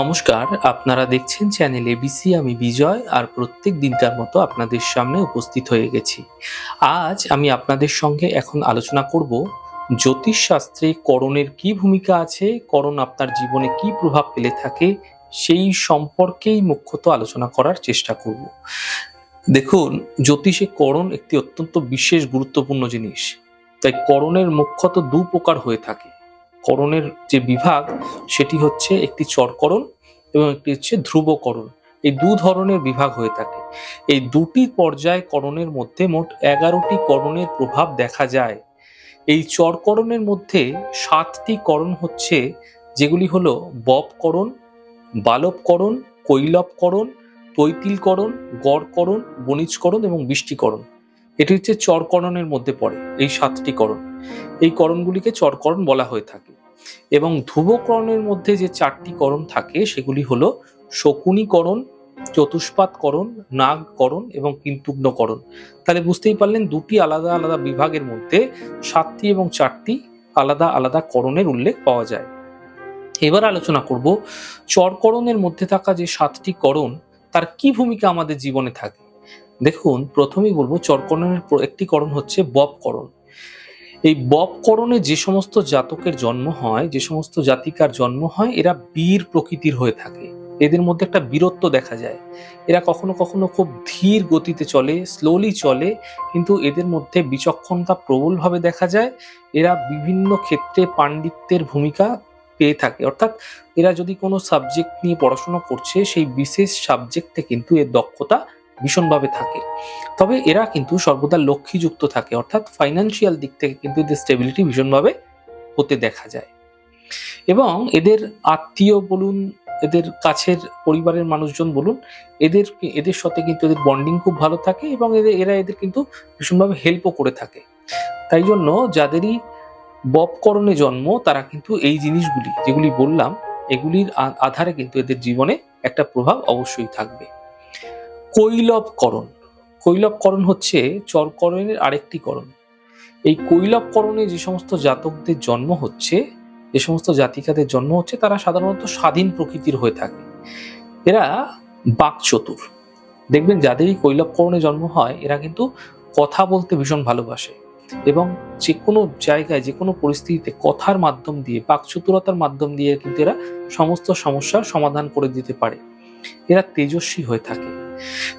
নমস্কার, আপনারা দেখছেন চ্যানেল এবিসি আমি বিজয়, আর প্রত্যেক দিনকার মতো আপনাদের সামনে উপস্থিত হয়ে গেছি। আজ আমি আপনাদের সঙ্গে এখন আলোচনা করব জ্যোতিষশাস্ত্রে করণের কি ভূমিকা আছে, করণ আপনার জীবনে কি প্রভাব ফেলে থাকে, সেই সম্পর্কেই মুখ্যত আলোচনা করার চেষ্টা করব। দেখুন, জ্যোতিষে করণ একটি অত্যন্ত বিশেষ গুরুত্বপূর্ণ জিনিস। তাই করণের মুখ্যত দু প্রকার হয়ে থাকে। করণের যে বিভাগ, সেটি হচ্ছে একটি চরকরণ এবং একটি হচ্ছে ধ্রুবকরণ। এই দু ধরনের বিভাগ হয়ে থাকে। এই দুটি পর্যায় করণের মধ্যে মোট এগারোটি করণের প্রভাব দেখা যায়। এই চরকরণের মধ্যে সাতটি করণ হচ্ছে, যেগুলি হলো বপকরণ, বালবকরণ, কৈলবকরণ, তৈতিলকরণ, গড়করণ, বণিজকরণ এবং বৃষ্টিকরণ। এটি হচ্ছে চরকরণের মধ্যে পড়ে এই সাতটি করণ। এই করণগুলিকে চরকরণ বলা হয়ে থাকে। এবং ধ্রুবকরণের মধ্যে যে চারটি করণ থাকে, সেগুলি হলো শকুনীকরণ, চতুষ্পাতকরণ, নাগকরণ এবং কিন্তুগ্নকরণ। তাহলে বুঝতেই পারলেন, দুটি আলাদা আলাদা বিভাগের মধ্যে সাতটি এবং চারটি আলাদা আলাদা করণের উল্লেখ পাওয়া যায়। এবার আলোচনা করব, চরকরণের মধ্যে থাকা যে সাতটি করণ, তার কি ভূমিকা আমাদের জীবনে থাকে? দেখুন, প্রথমেই বলব, চরকরণের একটি করণ হচ্ছে বপকরণ। এই বপকরণে যে সমস্ত জাতকের জন্ম হয়, যে সমস্ত জাতিকার জন্ম হয়, এরা বীর প্রকৃতির হয়ে থাকে। এদের মধ্যে একটা বীরত্ব দেখা যায়। এরা কখনো কখনো খুব ধীর গতিতে চলে স্লোলি চলে, কিন্তু এদের মধ্যে বিচক্ষণতা প্রবলভাবে দেখা যায়। এরা বিভিন্ন ক্ষেত্রে পাণ্ডিত্যের ভূমিকা পেয়ে থাকে। অর্থাৎ এরা যদি কোনো সাবজেক্ট নিয়ে পড়াশোনা করছে, সেই বিশেষ সাবজেক্টে কিন্তু এর দক্ষতা ভীষণভাবে থাকে। তবে এরা কিন্তু সর্বদা লক্ষ্মীযুক্ত থাকে, অর্থাৎ ফাইন্যান্সিয়াল দিক থেকে কিন্তু এদের স্টেবিলিটি ভীষণভাবে হতে দেখা যায়। এবং এদের আত্মীয় বলুন, এদের কাছের পরিবারের মানুষজন বলুন, এদের এদের সাথে কিন্তু এদের বন্ডিং খুব ভালো থাকে এবং এদের, এরা এদের কিন্তু ভীষণভাবে হেল্পও করে থাকে। তাই জন্য যাদেরই বপকরণে জন্ম, তারা কিন্তু এই জিনিসগুলি, যেগুলি বললাম, এগুলির আধারে কিন্তু এদের জীবনে একটা প্রভাব অবশ্যই থাকবে। কৈলবকরণ। কৈলবকরণ হচ্ছে চরকরণের আরেকটি করণ। এই কৈলবকরণে যে সমস্ত জাতকদের জন্ম হচ্ছে, যে সমস্ত জাতিকাদের জন্ম হচ্ছে, তারা সাধারণত স্বাধীন প্রকৃতির হয়ে থাকে। এরা বাকচতুর। দেখবেন যাদেরই কৈলবকরণে জন্ম হয়, এরা কিন্তু কথা বলতে ভীষণ ভালোবাসে এবং যে কোনো জায়গায় যে কোনো পরিস্থিতিতে কথার মাধ্যম দিয়ে, বাকচতুরতার মাধ্যম দিয়ে কিন্তু এরা সমস্ত সমস্যার সমাধান করে দিতে পারে। এরা তেজস্বী হয়ে থাকে।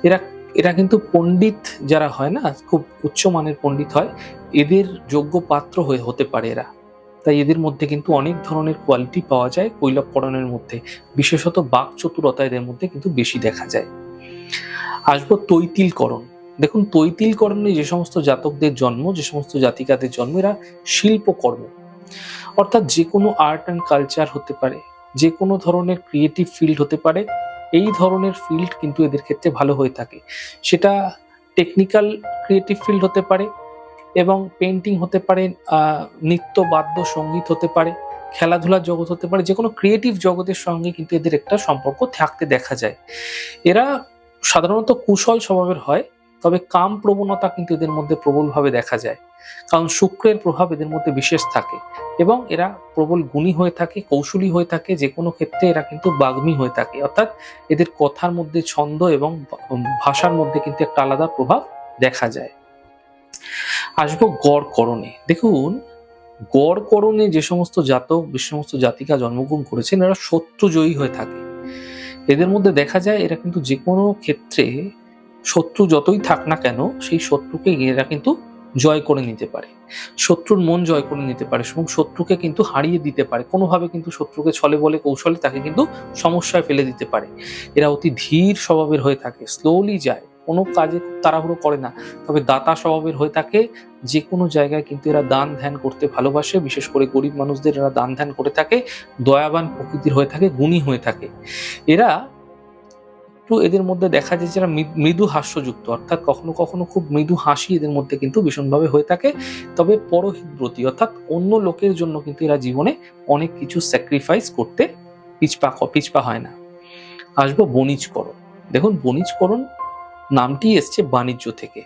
এরা এরা কিন্তু পণ্ডিত যারা হয় না, খুব উচ্চমানের পণ্ডিত হয়, এদের যোগ্য পাত্র হয়ে হতে পারে এরা। তাই এদের মধ্যে কিন্তু অনেক ধরনের কোয়ালিটি পাওয়া যায় কৈলবকরণের মধ্যে। বিশেষত বাক চতুরতা এদের মধ্যে কিন্তু বেশি দেখা যায়। আসব তৈতিলকরণ। দেখুন, তৈতিলকরণে যে সমস্ত জাতকদের জন্ম, যে সমস্ত জাতিকাদের জন্ম, এরা শিল্পকর্ম। অর্থাৎ যে কোনো আর্ট অ্যান্ড কালচার হতে পারে, যে কোনো ধরনের ক্রিয়েটিভ ফিল্ড হতে পারে এই ধরনের ফিল্ড কিন্তু এদের ক্ষেত্রে ভালো হয়ে থাকে। সেটা টেকনিক্যাল ক্রিয়েটিভ ফিল্ড হতে পারে এবং পেন্টিং হতে পারে নৃত্য, বাদ্য, সংগীত হতে পারে খেলাধুলার জগৎ হতে পারে যে কোনো ক্রিয়েটিভ জগতের সঙ্গে কিন্তু এদের একটা সম্পর্ক থাকতে দেখা যায়। এরা সাধারণত কুশল স্বভাবের হয় তবে কাম প্রবণতা কিন্তু এদের মধ্যে প্রবলভাবে দেখা যায়। কারণ শুক্রের প্রভাব এদের মধ্যে বিশেষ থাকে এবং এরা প্রবল গুণী হয়ে থাকে, কৌশলী হয়ে থাকে যে কোনো ক্ষেত্রে এরা কিন্তু বাগ্মী হয়ে থাকে। অর্থাৎ এদের কথার মধ্যে ছন্দ এবং ভাষার মধ্যে কিন্তু একটা আলাদা প্রভাব দেখা যায়। আসব গড়করণে দেখুন, গড় করণে যে সমস্ত জাতক, যে সমস্ত জাতিকা জন্মগ্রহণ করেছেন, এরা শত্রুজয়ী হয়ে থাকে। এদের মধ্যে দেখা যায়, এরা কিন্তু যে কোনো ক্ষেত্রে শত্রু যতই থাক না কেন, সেই শত্রুকে এরা কিন্তু জয় করে নিতে পারে। শত্রুর মন জয় করে নিতে পারে এবং শত্রুকে কিন্তু হারিয়ে দিতে পারে। কোনোভাবে কিন্তু শত্রুকে ছলে বলে কৌশলে তাকে কিন্তু সমস্যায় ফেলে দিতে পারে। এরা অতি ধীর স্বভাবের হয়ে থাকে স্লোলি যায়, কোনো কাজে তাড়াহুড়ো করে না। তবে দাতা স্বভাবের হয়ে থাকে যে কোনো জায়গায় কিন্তু এরা দান ধ্যান করতে ভালোবাসে, বিশেষ করে গরিব মানুষদের এরা দান ধ্যান করে থাকে, দয়াবান প্রকৃতির হয়ে থাকে, গুণী হয়ে থাকে। এরা একটু এদের মধ্যে দেখা যায় যারা মৃদু হাস্যযুক্ত, অর্থাৎ কখনো কখনো খুব মৃদু হাসি এদের মধ্যে কিন্তু ভীষণভাবে হয়ে থাকে। তবে পরহিতব্রতী অর্থাৎ অন্য লোকের জন্য কিন্তু এরা জীবনে অনেক কিছু স্যাক্রিফাইস করতে পিছপা পিছপা হয় না। আসব বণিজকরণ। দেখুন, বণিজকরণ নামটি এসছে বাণিজ্য থেকে।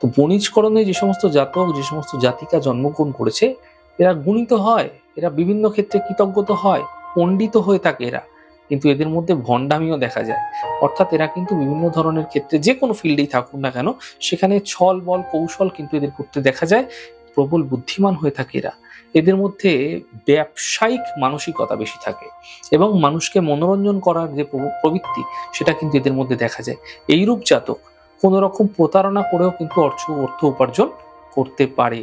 তো বণিজকরণে যে সমস্ত জাতক, যে সমস্ত জাতিকা জন্মগ্রহণ করেছে, এরা গুণিত হয়, এরা বিভিন্ন ক্ষেত্রে কৃতজ্ঞত হয়, পণ্ডিত হয়ে থাকে এরা। কিন্তু এদের মধ্যে ভণ্ডামিও দেখা যায়। অর্থাৎ এরা কিন্তু বিভিন্ন ধরনের ক্ষেত্রে যে কোনো ফিল্ডেই থাকুক না কেন, সেখানে ছল বল কৌশল কিন্তু এদের করতে দেখা যায়, প্রবল বুদ্ধিমান হয়ে থাকে এরা। এদের মধ্যে ব্যবসায়িক মানসিকতা বেশি থাকে এবং মানুষকে মনোরঞ্জন করার যে প্রব- প্রবৃত্তি, সেটা কিন্তু এদের মধ্যে দেখা যায়। এইরূপ জাতক কোনো রকম প্রতারণা করেও কিন্তু অর্থ অর্থ উপার্জন করতে পারে।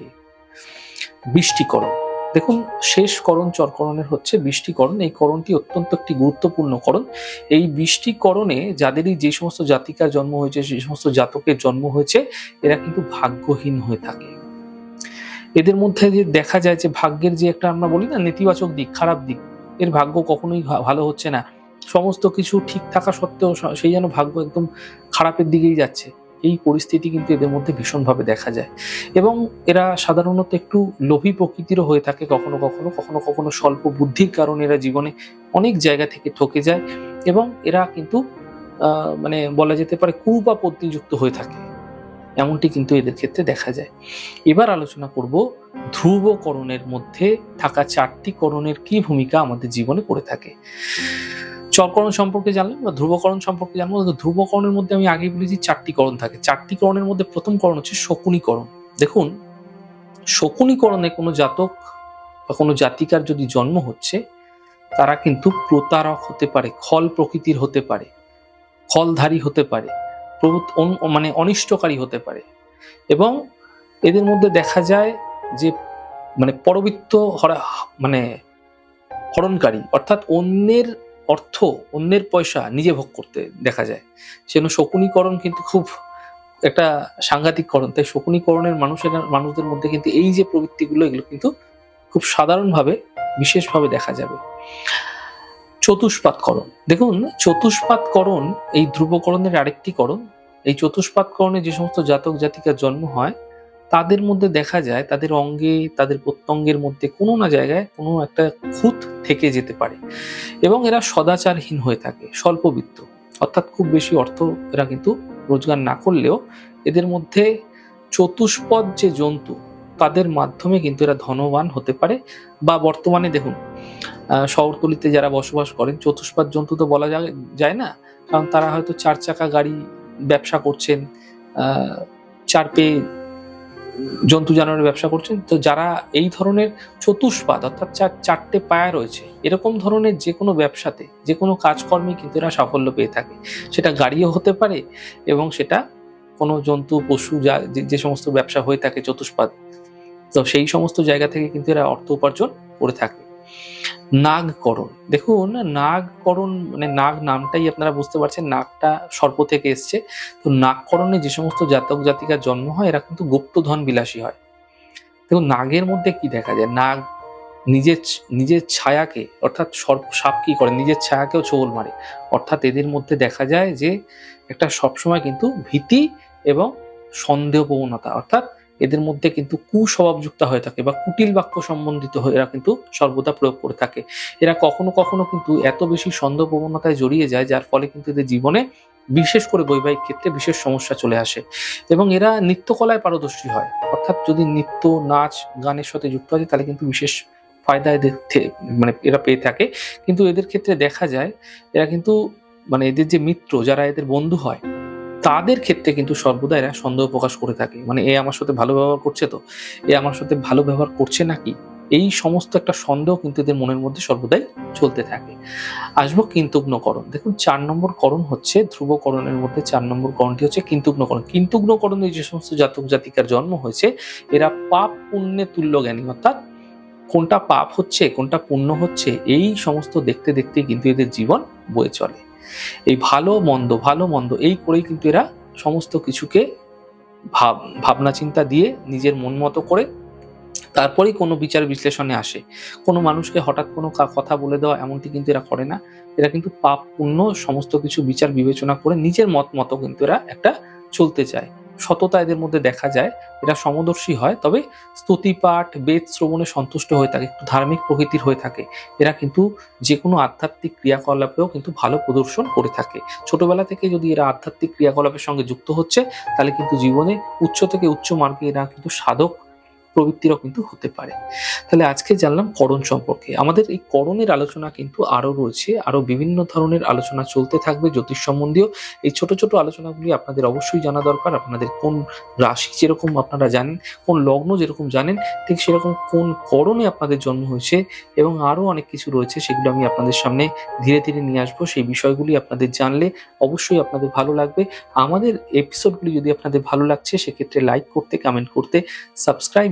বৃষ্টিকরণ দেখুন, শেষ করণ, চরকরণের হচ্ছে বৃষ্টিকরণ। এই করণটি অত্যন্ত একটি গুরুত্বপূর্ণ করণ। এই বৃষ্টিকরণে যাদেরই যে সমস্ত জাতিকার জন্ম হয়েছে যে সমস্ত জাতকের জন্ম হয়েছে, এরা কিন্তু ভাগ্যহীন হয়ে থাকে। এদের মধ্যে যে দেখা যায় যে ভাগ্যের যে একটা আমরা বলি না, নেতিবাচক দিক, খারাপ দিক, এর ভাগ্য কখনোই ভালো হচ্ছে না। সমস্ত কিছু ঠিক থাকা সত্ত্বেও সেই যেন ভাগ্য একদম খারাপের দিকেই যাচ্ছে। এই পরিস্থিতি কিন্তু এদের মধ্যে ভীষণভাবে দেখা যায়। এবং এরা সাধারণত একটু লোভী প্রকৃতিরও হয়ে থাকে কখনো কখনো কখনো কখনো স্বল্প বুদ্ধির কারণে এরা জীবনে অনেক জায়গা থেকে ঠকে যায় এবং এরা কিন্তু মানে বলা যেতে পারে কুরূপাপত্তিযুক্ত হয়ে থাকে। এমনটি কিন্তু এদের ক্ষেত্রে দেখা যায়। এবার আলোচনা করব ধ্রুবকরণের মধ্যে থাকা চারটি করণের কি ভূমিকা আমাদের জীবনে করে থাকে। চরকরণ সম্পর্কে জানলাম বা ধ্রুবকরণ সম্পর্কে জানব ধ্রুবকরণের মধ্যে আমি আগে বলেছি চারটি করণ থাকে। চারটি করণের মধ্যে প্রথম করণ হচ্ছে শকুনীকরণ। দেখুন, শকুনীকরণে কোনো জাতক বা কোনো জাতিকার যদি জন্ম হচ্ছে, তারা কিন্তু প্রতারক হতে পারে, খল প্রকৃতির হতে পারে ফলধারী হতে পারে, প্রভূত- মানে অনিষ্টকারী হতে পারে। এবং এদের মধ্যে দেখা যায় যে মানে পরবৃত্ত হরা মানে হরণকারী, অর্থাৎ অন্যের অর্থ অন্যের পয়সা নিজে ভোগ করতে দেখা যায়। সেজন্য শকুনীকরণ কিন্তু খুব একটা সাংঘাতিক করণ তাই শকুনীকরণের মানুষের, মানুষদের মধ্যে কিন্তু এই যে প্রবৃত্তিগুলো, এগুলো কিন্তু খুব সাধারণভাবে, বিশেষভাবে দেখা যাবে। চতুষ্পাতকরণ। দেখুন, চতুষ্পাতকরণ, এই ধ্রুবকরণের আরেকটি করণ। এই চতুষ্পাতকরণে যে সমস্ত জাতক জাতিকার জন্ম হয় তাদের মধ্যে দেখা যায়, তাদের অঙ্গে, তাদের প্রত্যঙ্গের মধ্যে কোনো না জায়গায় কোনো একটা খুঁত থেকে যেতে পারে। এবং এরা সদাচারহীন হয়ে থাকে, স্বল্পবিত্ত। অর্থাৎ খুব বেশি অর্থ এরা কিন্তু রোজগার না করলেও এদের মধ্যে চতুষ্পদ যে জন্তু, তাদের মাধ্যমে কিন্তু এরা ধনবান হতে পারে। বা বর্তমানে দেখুন শহরতলিতে যারা বসবাস করেন, চতুষ্পাদ জন্তু তো বলা যায় না? কারণ তারা হয়তো চার চাকা গাড়ি ব্যবসা করছেন চার পেয়ে জন্তু জানোয়ারের ব্যবসা করছেন। তো যারা এই ধরনের চতুষ্পাদ অর্থাৎ চার, চারটে পায়া রয়েছে, এরকম ধরনের যে কোনো ব্যবসাতে, যে কোনো কাজকর্মে কিন্তু এরা সাফল্য পেয়ে থাকে। সেটা গাড়িও হতে পারে এবং সেটা কোনো জন্তু, পশু যা, যে- সমস্ত ব্যবসা হয়ে থাকে চতুষ্পাদ তো সেই সমস্ত জায়গা থেকে কিন্তু এরা অর্থ উপার্জন করে থাকে। নাগকরণ। দেখুন, নাগকরণ মানে নাগ নামটাই আপনারা বুঝতে পারছেন, নাগটা সর্প থেকে এসছে। তো নাগকরণে যে সমস্ত জাতক জাতিকার জন্ম হয়, এরা কিন্তু গুপ্তধন বিলাসী হয়। দেখুন, নাগের মধ্যে কি দেখা যায়? নাগ নিজের নিজের ছায়াকে, অর্থাৎ সর্প সাপ কি করে? নিজের ছায়াকেও ছোবল মারে। অর্থাৎ এদের মধ্যে দেখা যায় যে, একটা সবসময় কিন্তু ভীতি এবং সন্দেহ প্রবণতা অর্থাৎ এদের মধ্যে কিন্তু কুস্বভাবযুক্ত হয়ে থাকে বা কুটিল বাক্য সম্বন্ধিত হয়ে এরা কিন্তু সর্বদা প্রয়োগ করে থাকে। এরা কখনো কখনো কিন্তু এত বেশি সন্দেহ প্রবণতায় জড়িয়ে যায় যার ফলে কিন্তু এদের জীবনে বিশেষ করে বৈবাহিক ক্ষেত্রে বিশেষ সমস্যা চলে আসে এবং এরা নৃত্যকলায় পারদর্শী হয়। অর্থাৎ যদি নৃত্য, নাচ, গানের সাথে যুক্ত আছে তাহলে কিন্তু বিশেষ ফায়দা এদের মানে এরা পেয়ে থাকে। কিন্তু এদের ক্ষেত্রে দেখা যায় এরা কিন্তু মানে এদের যে মিত্র যারা এদের বন্ধু হয় তাদের ক্ষেত্রে কিন্তু সর্বদা এরা সন্দেহ প্রকাশ করে থাকে। মানে এ আমার সাথে ভালো ব্যবহার করছে তো, এ আমার সাথে ভালো ব্যবহার করছে নাকি? এই সমস্ত একটা সন্দেহ কিন্তু এদের মনের মধ্যে সর্বদাই চলতে থাকে। আসব কিন্তুগ্নকরণ। দেখুন, চার নম্বর করণ হচ্ছে ধ্রুবকরণের মধ্যে, চার নম্বর করণটি হচ্ছে কিন্তুগ্নকরণ। কিন্তুগ্নকরণে যে সমস্ত জাতক জাতিকার জন্ম হয়েছে, এরা পাপ পুণ্যে তুল্য জ্ঞানী অর্থাৎ কোনটা পাপ হচ্ছে, কোনটা পুণ্য হচ্ছে, এই সমস্ত দেখতে দেখতে কিন্তু এদের জীবন বয়ে চলে। এই ভালো মন্দ ভালো মন্দ, এই করেই কিন্তু এরা সমস্ত কিছুকে ভাব, ভাবনা চিন্তা দিয়ে নিজের মন মতো করে তারপরেই কোনো বিচার বিশ্লেষণে আসে। কোনো মানুষকে হঠাৎ কোনো কথা বলে দেওয়া এমনটি কিন্তু এরা করে না। এরা কিন্তু পাপ পুণ্য সমস্ত কিছু বিচার বিবেচনা করে নিজের মত মতো কিন্তু এরা একটা চলতে চায়। সততা এদের মধ্যে দেখা যায়। এটা সমদর্শী হয়, তবে স্তুতিপাঠ, বেদ শ্রবণে সন্তুষ্ট হয়ে থাকে, একটু ধার্মিক প্রকৃতির হয়ে থাকে। এরা কিন্তু যে কোনো আধ্যাত্মিক ক্রিয়াকলাপেও কিন্তু ভালো প্রদর্শন করে থাকে। ছোটবেলা থেকে যদি এরা আধ্যাত্মিক ক্রিয়াকলাপের সঙ্গে যুক্ত হচ্ছে, তাহলে কিন্তু জীবনে উচ্চ থেকে উচ্চ মার্গে এরা কিন্তু সাধক প্রবৃত্তিরও কিন্তু হতে পারে। তাহলে আজকে জানলাম করণ সম্পর্কে। আমাদের এই করণের আলোচনা কিন্তু আরও রয়েছে, আরও বিভিন্ন ধরনের আলোচনা চলতে থাকবে জ্যোতিষ সম্বন্ধীয়। এই ছোট ছোট আলোচনাগুলি আপনাদের অবশ্যই জানা দরকার। আপনাদের কোন রাশি যেরকম আপনারা জানেন, কোন লগ্ন যেরকম জানেন, ঠিক সেরকম কোন করণে আপনাদের জন্ম হয়েছে এবং আরও অনেক কিছু রয়েছে সেগুলো আমি আপনাদের সামনে ধীরে ধীরে নিয়ে আসব। সেই বিষয়গুলি আপনাদের জানলে অবশ্যই আপনাদের ভালো লাগবে। আমাদের এপিসোডগুলি যদি আপনাদের ভালো লাগছে, সেক্ষেত্রে লাইক করতে কমেন্ট করতে সাবস্ক্রাইব